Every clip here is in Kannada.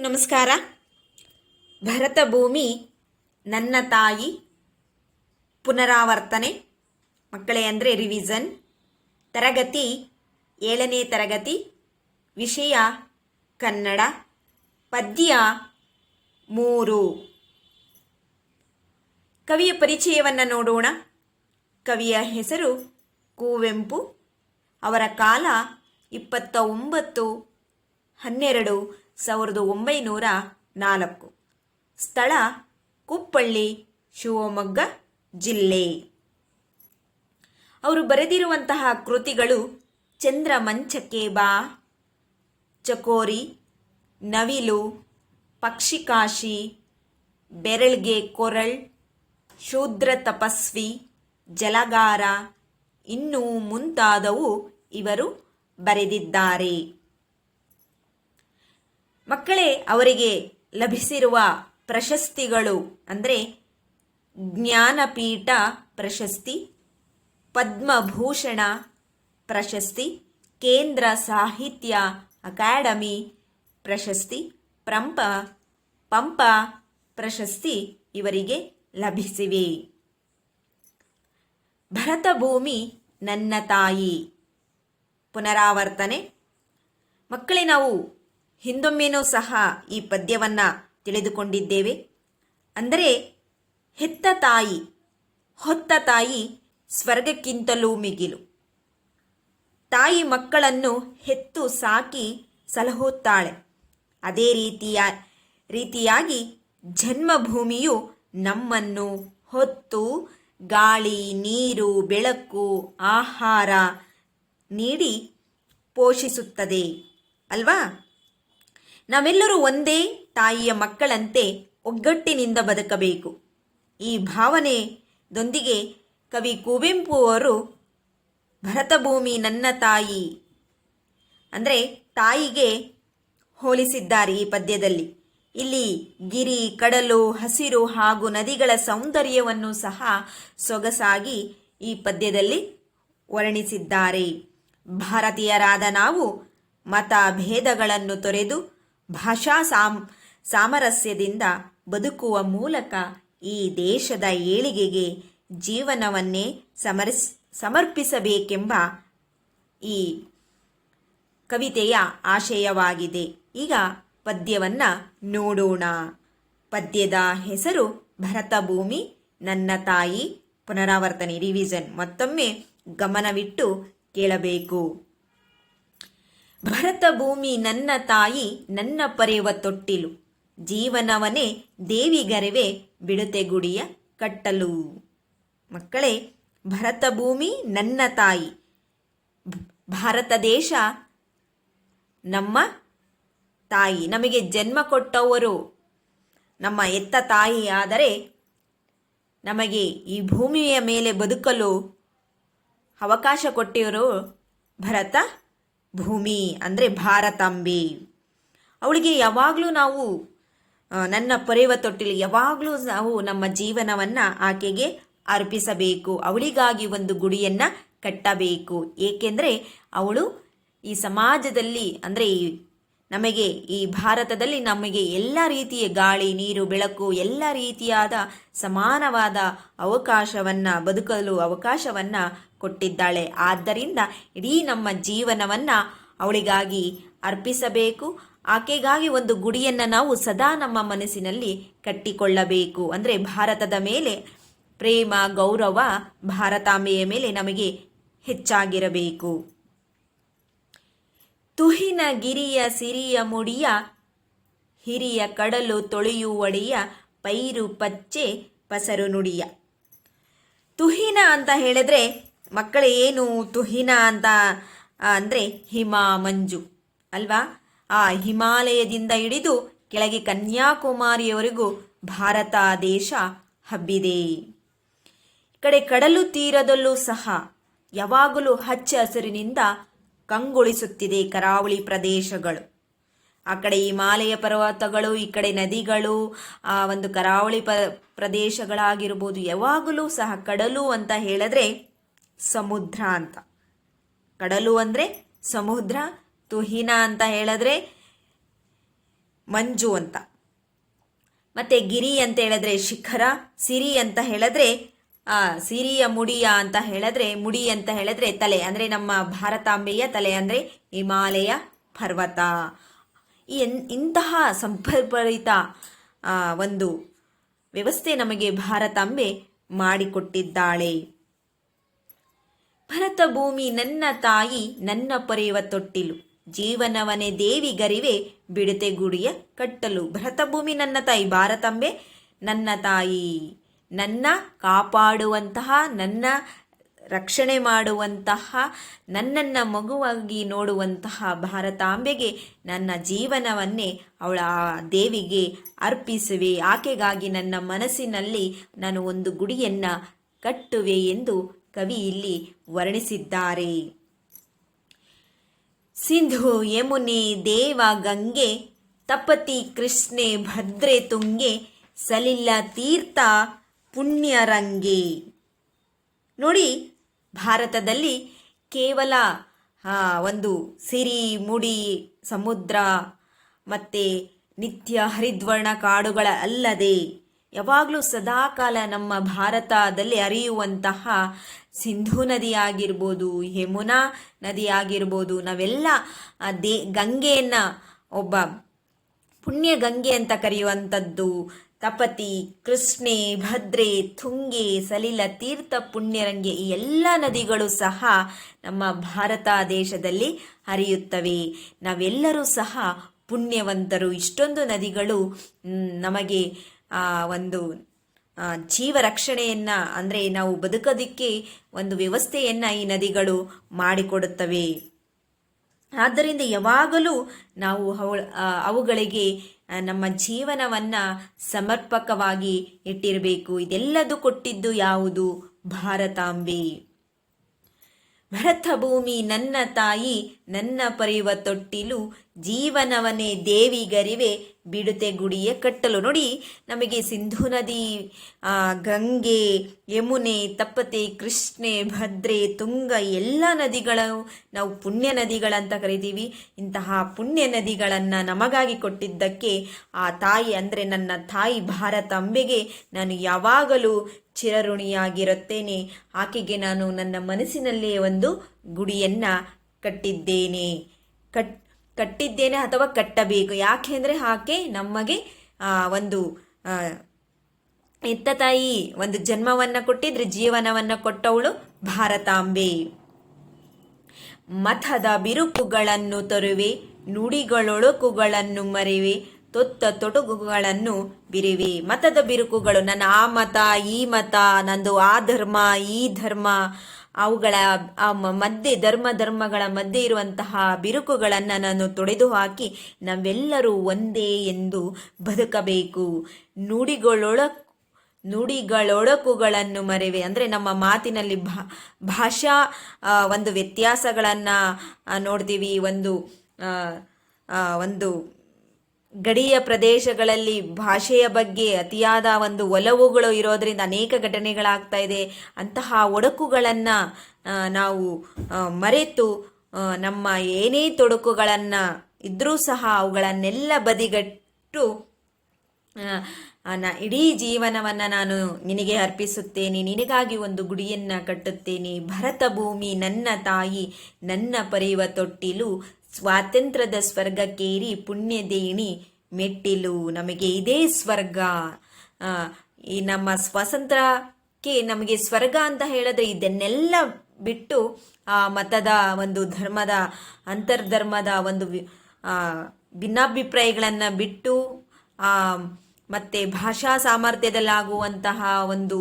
ನಮಸ್ಕಾರ. ಭರತ ಭೂಮಿ, ನನ್ನ ತಾಯಿ, ಪುನರಾವರ್ತನೆ, ಮಕ್ಕಳೇ ಅಂದರೆ ರಿವಿಸನ್ ತರಗತಿ, ಏಳನೇ ತರಗತಿ, ವಿಷಯ, ಕನ್ನಡ, ಪದ್ಯ, ಮೂರು. ಕವಿಯ ಪರಿಚಯವನ್ನು ನೋಡೋಣ. ಕವಿಯ ಹೆಸರು ಕುವೆಂಪು. ಅವರ ಕಾಲ ಇಪ್ಪತ್ತ ಒಂಬತ್ತು ಹನ್ನೆರಡು. ಸಾವಿರದ ಒಂಬೈನೂರ ನಾಲ್ಕು. ಸ್ಥಳ ಕುಪ್ಪಳ್ಳಿ, ಶಿವಮೊಗ್ಗ ಜಿಲ್ಲೆ. ಅವರು ಬರೆದಿರುವಂತಹ ಕೃತಿಗಳು ಚಂದ್ರ ಮಂಚಕ್ಕೆ ಬಾ, ಚಕೋರಿ, ನವಿಲು, ಪಕ್ಷಿಕಾಶಿ, ಬೆರಳ್ಗೆ ಕೊರಳ್, ಶೂದ್ರ ತಪಸ್ವಿ, ಜಲಗಾರ ಇನ್ನೂ ಮುಂತಾದವು ಇವರು ಬರೆದಿದ್ದಾರೆ. ಮಕ್ಕಳೇ, ಅವರಿಗೆ ಲಭಿಸಿರುವ ಪ್ರಶಸ್ತಿಗಳು ಅಂದರೆ ಜ್ಞಾನಪೀಠ ಪ್ರಶಸ್ತಿ, ಪದ್ಮಭೂಷಣ ಪ್ರಶಸ್ತಿ, ಕೇಂದ್ರ ಸಾಹಿತ್ಯ ಅಕಾಡೆಮಿ ಪ್ರಶಸ್ತಿ ಪ್ರಂಪ ಪಂಪ ಪ್ರಶಸ್ತಿ ಇವರಿಗೆ ಲಭಿಸಿವೆ. ಭರತಭೂಮಿ ನನ್ನ ತಾಯಿ. ಪುನರಾವರ್ತನೆ. ಮಕ್ಕಳೇ, ನಾವು ಹಿಂದೊಮ್ಮೆನೂ ಸಹ ಈ ಪದ್ಯವನ್ನು ತಿಳಿದುಕೊಂಡಿದ್ದೇವೆ. ಅಂದರೆ, ಹೆತ್ತ ತಾಯಿ, ಹೊತ್ತ ತಾಯಿ ಸ್ವರ್ಗಕ್ಕಿಂತಲೂ ಮಿಗಿಲು. ತಾಯಿ ಮಕ್ಕಳನ್ನು ಹೆತ್ತು ಸಾಕಿ ಸಲಹುತ್ತಾಳೆ. ಅದೇ ರೀತಿಯ, ರೀತಿಯಾಗಿ ಜನ್ಮಭೂಮಿಯು ನಮ್ಮನ್ನು ಹೊತ್ತು ಗಾಳಿ, ನೀರು, ಬೆಳಕು, ಆಹಾರ ನೀಡಿ ಪೋಷಿಸುತ್ತದೆ. ಅಲ್ವಾ? ನಾವೆಲ್ಲರೂ ಒಂದೇ ತಾಯಿಯ ಮಕ್ಕಳಂತೆ ಒಗ್ಗಟ್ಟಿನಿಂದ ಬದುಕಬೇಕು. ಈ ಭಾವನೆದೊಂದಿಗೆ ಕವಿ ಕುವೆಂಪು ಅವರು, ಭರತಭೂಮಿ ನನ್ನ ತಾಯಿ ಅಂದರೆ ತಾಯಿಗೆ ಹೋಲಿಸಿದ್ದಾರೆ ಈ ಪದ್ಯದಲ್ಲಿ. ಇಲ್ಲಿ ಗಿರಿ, ಕಡಲು, ಹಸಿರು ಹಾಗೂ ನದಿಗಳ ಸೌಂದರ್ಯವನ್ನು ಸಹ ಸೊಗಸಾಗಿ ಈ ಪದ್ಯದಲ್ಲಿ ವರ್ಣಿಸಿದ್ದಾರೆ. ಭಾರತೀಯರಾದ ನಾವು ಮತ ಭೇದಗಳನ್ನು ತೊರೆದು ಭಾಷಾ ಸಾಮ್, ಸಾಮರಸ್ಯದಿಂದ ಬದುಕುವ ಮೂಲಕ ಈ ದೇಶದ ಏಳಿಗೆಗೆ ಜೀವನವನ್ನೇ ಸಮರ್ಸ್, ಸಮರ್ಪಿಸಬೇಕೆಂಬ ಈ ಕವಿತೆಯ ಆಶಯವಾಗಿದೆ. ಈಗ ಪದ್ಯವನ್ನು ನೋಡೋಣ. ಪದ್ಯದ ಹೆಸರು ಭರತಭೂಮಿ, ನನ್ನ ತಾಯಿ. ಪುನರಾವರ್ತನೆ ರಿವಿಷನ್ ಮತ್ತೊಮ್ಮೆ ಗಮನವಿಟ್ಟು ಕೇಳಬೇಕು. ಭರತ ಭೂಮಿ ನನ್ನ ತಾಯಿ ನನ್ನ ಪರೆಯುವ ತೊಟ್ಟಿಲು. ಜೀವನವನೇ ದೇವಿಗರೆವೆ ಬಿಡುತೆ ಗುಡಿಯ ಕಟ್ಟಲು. ಮಕ್ಕಳೇ, ಭರತ ಭೂಮಿ ನನ್ನ ತಾಯಿ. ಭಾರತ ದೇಶ ನಮ್ಮ ತಾಯಿ. ನಮಗೆ ಜನ್ಮ ಕೊಟ್ಟವರು ನಮ್ಮ ಎತ್ತ ತಾಯಿ ಆದರೆ ನಮಗೆ ಈ ಭೂಮಿಯ ಮೇಲೆ ಬದುಕಲು ಅವಕಾಶ ಕೊಟ್ಟಿರೋ ಭರತ ಭೂಮಿ ಅಂದರೆ ಭಾರತಾಂಬೆ. ಅವಳಿಗೆ ಯಾವಾಗಲೂ ನಾವು ನನ್ನ ಪೊರೆವ ತೊಟ್ಟಿಲು ಯಾವಾಗಲೂ ನಾವು ನಮ್ಮ ಜೀವನವನ್ನು ಆಕೆಗೆ ಅರ್ಪಿಸಬೇಕು. ಅವಳಿಗಾಗಿ ಒಂದು ಗುಡಿಯನ್ನು ಕಟ್ಟಬೇಕು. ಏಕೆಂದರೆ ಅವಳು ಈ ಸಮಾಜದಲ್ಲಿ ಅಂದರೆ ನಮಗೆ ಈ ಭಾರತದಲ್ಲಿ ನಮಗೆ ಎಲ್ಲ ರೀತಿಯ ಗಾಳಿ, ನೀರು, ಬೆಳಕು, ಎಲ್ಲ ರೀತಿಯಾದ ಸಮಾನವಾದ ಅವಕಾಶವನ್ನು, ಬದುಕಲು ಅವಕಾಶವನ್ನು ಕೊಟ್ಟಿದ್ದಾಳೆ. ಆದ್ದರಿಂದ ಇಡೀ ನಮ್ಮ ಜೀವನವನ್ನು ಅವಳಿಗಾಗಿ ಅರ್ಪಿಸಬೇಕು. ಆಕೆಗಾಗಿ ಒಂದು ಗುಡಿಯನ್ನು ನಾವು ಸದಾ ನಮ್ಮ ಮನಸ್ಸಿನಲ್ಲಿ ಕಟ್ಟಿಕೊಳ್ಳಬೇಕು. ಅಂದರೆ ಭಾರತದ ಮೇಲೆ ಪ್ರೇಮ, ಗೌರವ ಭಾರತಾಂಬೆಯ ಮೇಲೆ ನಮಗೆ ಹೆಚ್ಚಾಗಿರಬೇಕು. ತುಹಿನ ಗಿರಿಯ ಸಿರಿಯ ಮುಡಿಯ, ಹಿರಿಯ ಕಡಲು ತೊಳೆಯುವಡೆಯ ಪೈರು ಪಚ್ಚೆ ಪಸರು ನುಡಿಯ. ತುಹಿನ ಅಂತ ಹೇಳಿದ್ರೆ ಮಕ್ಕಳು, ಏನು ತುಹಿನ ಅಂತ ಅಂದರೆ ಹಿಮ ಮಂಜು, ಅಲ್ವಾ? ಆ ಹಿಮಾಲಯದಿಂದ ಹಿಡಿದು ಕೆಳಗೆ ಕನ್ಯಾಕುಮಾರಿಯವರೆಗೂ ಭಾರತ ದೇಶ ಹಬ್ಬಿದೆ. ಈ ಕಡೆ ಕಡಲು ತೀರದಲ್ಲೂ ಸಹ ಯಾವಾಗಲೂ ಹಚ್ಚ ಹಸಿರಿನಿಂದ ಕಂಗೊಳಿಸುತ್ತಿದೆ ಕರಾವಳಿ ಪ್ರದೇಶಗಳು. ಆ ಕಡೆ ಹಿಮಾಲಯ ಪರ್ವತಗಳು, ಈ ಕಡೆ ನದಿಗಳು, ಆ ಒಂದು ಕರಾವಳಿ ಪ, ಪ್ರದೇಶಗಳಾಗಿರ್ಬೋದು, ಯಾವಾಗಲೂ ಸಹ ಕಡಲು ಅಂತ ಹೇಳಿದ್ರೆ ಸಮುದ್ರ ಅಂತ. ಕಡಲು ಅಂದರೆ ಸಮುದ್ರ, ತುಹಿನ ಅಂತ ಹೇಳಿದ್ರೆ ಮಂಜು ಅಂತ. ಮತ್ತೆ ಗಿರಿ ಅಂತ ಹೇಳಿದ್ರೆ ಶಿಖರ, ಸಿರಿ ಅಂತ ಹೇಳಿದ್ರೆ, ಆ, ಸಿರಿಯ ಮುಡಿಯ ಅಂತ ಹೇಳಿದ್ರೆ ಮುಡಿ ಅಂತ ಹೇಳಿದ್ರೆ ತಲೆ ಅಂದ್ರೆ ನಮ್ಮ ಭಾರತಾಂಬೆಯ ತಲೆ ಅಂದ್ರೆ ಹಿಮಾಲಯ ಪರ್ವತ. ಎನ್- ಇಂತಹ ಸಂಪರ್ಭರಿತ ಒಂದು ವ್ಯವಸ್ಥೆ ನಮಗೆ ಭಾರತಾಂಬೆ ಮಾಡಿಕೊಟ್ಟಿದ್ದಾಳೆ. ಭರತ ಭೂಮಿ ನನ್ನ ತಾಯಿ ನನ್ನ ಪೊರೆಯುವ ತೊಟ್ಟಿಲು. ಜೀವನವನೇ ದೇವಿಗರಿವೆ ಬಿಡತೆ ಗುಡಿಯ ಕಟ್ಟಲು. ಭರತ ಭೂಮಿ ನನ್ನ ತಾಯಿ, ಭಾರತಾಂಬೆ, ನನ್ನ ತಾಯಿ. ನನ್ನ ಕಾಪಾಡುವಂತಹ, ನನ್ನ ರಕ್ಷಣೆ ಮಾಡುವಂತಹ, ನನ್ನನ್ನು ಮಗುವಾಗಿ ನೋಡುವಂತಹ ಭಾರತಾಂಬೆಗೆ ನನ್ನ ಜೀವನವನ್ನೇ ಅವಳ ದೇವಿಗೆ ಅರ್ಪಿಸುವೆ. ಆಕೆಗಾಗಿ ನನ್ನ ಮನಸ್ಸಿನಲ್ಲಿ ನಾನು ಒಂದು ಗುಡಿಯನ್ನು ಕಟ್ಟುವೆ ಎಂದು ಕವಿ ಇಲ್ಲಿ ವರ್ಣಿಸಿದ್ದಾರೆ. ಸಿಂಧು, ಯಮುನೆ, ದೇವ, ಗಂಗೆ, ತಪತಿ, ಕೃಷ್ಣೆ, ಭದ್ರೆ, ತುಂಗೆ ಸಲಿಲ್ಲ ತೀರ್ಥ, ಪುಣ್ಯರಂಗೆ. ನೋಡಿ, ಭಾರತದಲ್ಲಿ ಕೇವಲ ಒಂದು ಸಿರಿ, ಮುಡಿ, ಸಮುದ್ರ ಮತ್ತು ನಿತ್ಯ ಹರಿದ್ವರ್ಣ ಕಾಡುಗಳ ಅಲ್ಲದೆ ಯಾವಾಗಲೂ ಸದಾಕಾಲ ನಮ್ಮ ಭಾರತದಲ್ಲಿ ಹರಿಯುವಂತಹ ಸಿಂಧೂ ನದಿ ಆಗಿರ್ಬೋದು ಯಮುನಾ ನದಿ ಆಗಿರ್ಬೋದು ನಾವೆಲ್ಲ ದೇ, ಗಂಗೆಯನ್ನು ಒಬ್ಬ ಪುಣ್ಯ ಗಂಗೆ ಅಂತ ಕರೆಯುವಂಥದ್ದು. ತಪತಿ, ಕೃಷ್ಣೆ, ಭದ್ರೆ, ತುಂಗೆ, ಸಲಿಲ, ತೀರ್ಥ, ಪುಣ್ಯರಂಗೆ ಈ ಎಲ್ಲ ನದಿಗಳು ಸಹ ನಮ್ಮ ಭಾರತ ದೇಶದಲ್ಲಿ ಹರಿಯುತ್ತವೆ. ನಾವೆಲ್ಲರೂ ಸಹ ಪುಣ್ಯವಂತರು. ಇಷ್ಟೊಂದು ನದಿಗಳು ನಮಗೆ ಒಂದು ಜೀವ ರಕ್ಷಣೆಯನ್ನ, ಅಂದರೆ ನಾವು ಬದುಕೋದಕ್ಕೆ ಒಂದು ವ್ಯವಸ್ಥೆಯನ್ನ ಈ ನದಿಗಳು ಮಾಡಿಕೊಡುತ್ತವೆ. ಆದ್ದರಿಂದ ಯಾವಾಗಲೂ ನಾವು ಅವು ಅವುಗಳಿಗೆ ನಮ್ಮ ಜೀವನವನ್ನು ಸಮರ್ಪಕವಾಗಿ ಇಟ್ಟಿರಬೇಕು. ಇದೆಲ್ಲದೂ ಕೊಟ್ಟಿದ್ದು ಯಾವುದು? ಭಾರತಾಂಬೆ. ಭರತ ಭೂಮಿ ನನ್ನ ತಾಯಿ, ನನ್ನ ಪರಿವ ತೊಟ್ಟಿಲು ಜೀವನವನೇ ದೇವಿಗರಿವೆ ಬಿಡುತೆ ಗುಡಿಯ ಕಟ್ಟಲು. ನೋಡಿ, ನಮಗೆ ಸಿಂಧು ನದಿ ಗಂಗೆ, ಯಮುನೆ, ತಪ್ಪತೆ, ಕೃಷ್ಣೆ, ಭದ್ರೆ, ತುಂಗ, ಎಲ್ಲ ನದಿಗಳು ನಾವು ಪುಣ್ಯ ನದಿಗಳಂತ ಕರಿತೀವಿ. ಇಂತಹ ಪುಣ್ಯ ನದಿಗಳನ್ನು ನಮಗಾಗಿ ಕೊಟ್ಟಿದ್ದಕ್ಕೆ ಆ ತಾಯಿ, ಅಂದರೆ ನನ್ನ ತಾಯಿ ಭಾರತಾಂಬೆಗೆ ನಾನು ಯಾವಾಗಲೂ ಚಿರಋಣಿಯಾಗಿರುತ್ತೇನೆ. ಆಕೆಗೆ ನಾನು ನನ್ನ ಮನಸ್ಸಿನಲ್ಲೇ ಒಂದು ಗುಡಿಯನ್ನು ಕಟ್ಟಿದ್ದೇನೆ. ಕಟ್ ಕಟ್ಟಿದ್ದೇನೆ ಅಥವಾ ಕಟ್ಟಬೇಕು. ಯಾಕೆಂದರೆ ಆಕೆ ನಮಗೆ ಒಂದು ಎತ್ತ ತಾಯಿ, ಒಂದು ಜನ್ಮವನ್ನು ಕೊಟ್ಟಿದ್ರೆ ಜೀವನವನ್ನು ಕೊಟ್ಟವಳು ಭಾರತಾಂಬೆ. ಮಥದ ಬಿರುಕುಗಳನ್ನು ತೊರುವೆ, ನುಡಿಗಳೊಳುಕುಗಳನ್ನು ಮರೆವೆ, ತೊತ್ತ ತೊಟುಗುಗಳನ್ನು ಬಿರಿವೆ. ಮತದ ಬಿರುಕುಗಳು, ನನ್ನ ಆ ಮತ ಈ ಮತ ನಂದು ಆ ಧರ್ಮ, ಈ ಧರ್ಮ ಅವುಗಳ ಮಧ್ಯೆ, ಧರ್ಮ, ಧರ್ಮಗಳ ಮಧ್ಯೆ ಇರುವಂತಹ ಬಿರುಕುಗಳನ್ನು ನಾನು ತೊಡೆದು ಹಾಕಿ ನಾವೆಲ್ಲರೂ ಒಂದೇ ಎಂದು ಬದುಕಬೇಕು. ನುಡಿಗಳೊಳ, ನುಡಿಗಳೊಳಕುಗಳನ್ನು ಮರೆವೆ. ಅಂದರೆ ನಮ್ಮ ಮಾತಿನಲ್ಲಿ ಭಾಷಾ ಒಂದು ವ್ಯತ್ಯಾಸಗಳನ್ನು ನೋಡ್ತೀವಿ. ಒಂದು ಒಂದು ಗಡಿಯ ಪ್ರದೇಶಗಳಲ್ಲಿ ಭಾಷೆಯ ಬಗ್ಗೆ ಅತಿಯಾದ ಒಂದು ಒಲವುಗಳು ಇರೋದ್ರಿಂದ ಅನೇಕ ಘಟನೆಗಳಾಗ್ತಾ ಇದೆ. ಅಂತಹ ಒಡಕುಗಳನ್ನು ನಾವು ಮರೆತು ನಮ್ಮ ಏನೇ ತೊಡಕುಗಳನ್ನು ಇದ್ರೂ ಸಹ ಅವುಗಳನ್ನೆಲ್ಲ ಬದಿಗಟ್ಟು ನ, ಇಡೀ ಜೀವನವನ್ನು ನಾನು ನಿನಗೆ ಅರ್ಪಿಸುತ್ತೇನೆ. ನಿನಗಾಗಿ ಒಂದು ಗುಡಿಯನ್ನು ಕಟ್ಟುತ್ತೇನೆ. ಭರತ ಭೂಮಿ ನನ್ನ ತಾಯಿ, ನನ್ನ ಪರಿವ ತೊಟ್ಟಿಲು ಸ್ವಾತಂತ್ರ್ಯದ ಸ್ವರ್ಗಕ್ಕೇರಿ ಪುಣ್ಯದೇಣಿ ಮೆಟ್ಟಿಲು. ನಮಗೆ ಇದೇ ಸ್ವರ್ಗ. ಈ ನಮ್ಮ ಸ್ವಾತಂತ್ರ್ಯಕ್ಕೆ ನಮಗೆ ಸ್ವರ್ಗ ಅಂತ ಹೇಳಿದ್ರೆ ಇದನ್ನೆಲ್ಲ ಬಿಟ್ಟು ಆ ಮತದ ಒಂದು ಧರ್ಮದ, ಅಂತರ್ಧರ್ಮದ ಒಂದು ಭಿನ್ನಾಭಿಪ್ರಾಯಗಳನ್ನು ಬಿಟ್ಟು ಮತ್ತೆ ಭಾಷಾ ಸಾಮರ್ಥ್ಯದಲ್ಲಾಗುವಂತಹ ಒಂದು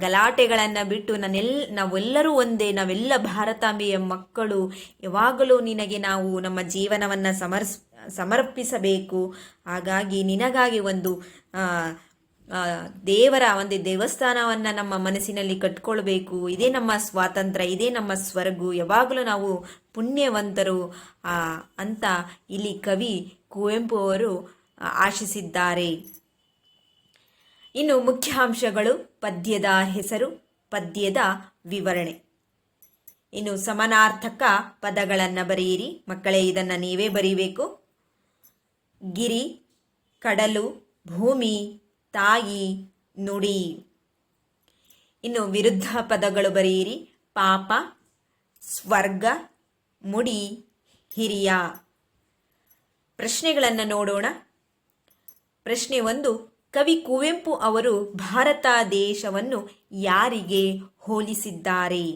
ಗಲಾಟೆಗಳನ್ನು ಬಿಟ್ಟು ನಾನೆಲ್ ನಾವೆಲ್ಲರೂ ಒಂದೇ, ನಾವೆಲ್ಲ ಭಾರತಾಂಬೆಯ ಮಕ್ಕಳು, ಯಾವಾಗಲೂ ನಿನಗೆ ನಾವು ನಮ್ಮ ಜೀವನವನ್ನು ಸಮರ್ಸ್, ಸಮರ್ಪಿಸಬೇಕು. ಹಾಗಾಗಿ ನಿನಗಾಗಿ ಒಂದು ದೇವರ ಒಂದು ದೇವಸ್ಥಾನವನ್ನು ನಮ್ಮ ಮನಸ್ಸಿನಲ್ಲಿ ಕಟ್ಕೊಳ್ಬೇಕು. ಇದೇ ನಮ್ಮ ಸ್ವಾತಂತ್ರ್ಯ, ಇದೇ ನಮ್ಮ ಸ್ವರ್ಗು. ಯಾವಾಗಲೂ ನಾವು ಪುಣ್ಯವಂತರು ಅಂತ ಇಲ್ಲಿ ಕವಿ ಕುವೆಂಪು ಅವರು ಆಶಿಸಿದ್ದಾರೆ. ಇನ್ನು ಮುಖ್ಯಾಂಶಗಳು, ಪದ್ಯದ ಹೆಸರು, ಪದ್ಯದ ವಿವರಣೆ. ಇನ್ನು ಸಮಾನಾರ್ಥಕ ಪದಗಳನ್ನು ಬರೆಯಿರಿ. ಮಕ್ಕಳೇ, ಇದನ್ನು ನೀವೇ ಬರೀಬೇಕು. ಗಿರಿ, ಕಡಲು, ಭೂಮಿ, ತಾಯಿ, ನುಡಿ. ಇನ್ನು ವಿರುದ್ಧ ಪದಗಳು ಬರೆಯಿರಿ. ಪಾಪ, ಸ್ವರ್ಗ, ಮುಡಿ, ಹಿರಿಯ. ಪ್ರಶ್ನೆಗಳನ್ನು ನೋಡೋಣ. ಪ್ರಶ್ನೆ ಒಂದು ಕವಿ ಕುವೆಂಪು ಅವರು ಭಾರತ ದೇಶವನ್ನು ಯಾರಿಗೆ ಹೋಲಿಸಿದ್ದಾರೆ?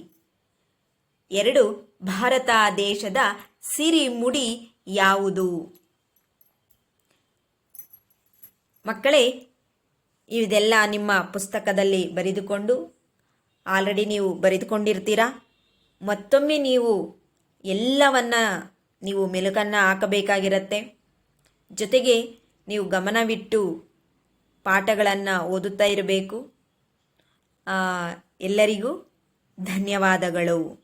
ಎರಡು, ಭಾರತ ದೇಶದ ಸಿರಿ ಮುಡಿ ಯಾವುದು? ಮಕ್ಕಳೇ ಇದೆಲ್ಲ ನಿಮ್ಮ ಪುಸ್ತಕದಲ್ಲಿ ಬರೆದುಕೊಂಡು, ಆಲ್ರೆಡಿ ನೀವು ಬರೆದುಕೊಂಡಿರ್ತೀರಾ? ಮತ್ತೊಮ್ಮೆ ನೀವು ಎಲ್ಲವನ್ನ ನೀವು ಮೆಲುಕನ್ನು ಹಾಕಬೇಕಾಗಿರತ್ತೆ. ಜೊತೆಗೆ ನೀವು ಗಮನವಿಟ್ಟು ಪಾಠಗಳನ್ನು ಓದುತ್ತಾ ಇರಬೇಕು. ಎಲ್ಲರಿಗೂ ಧನ್ಯವಾದಗಳು.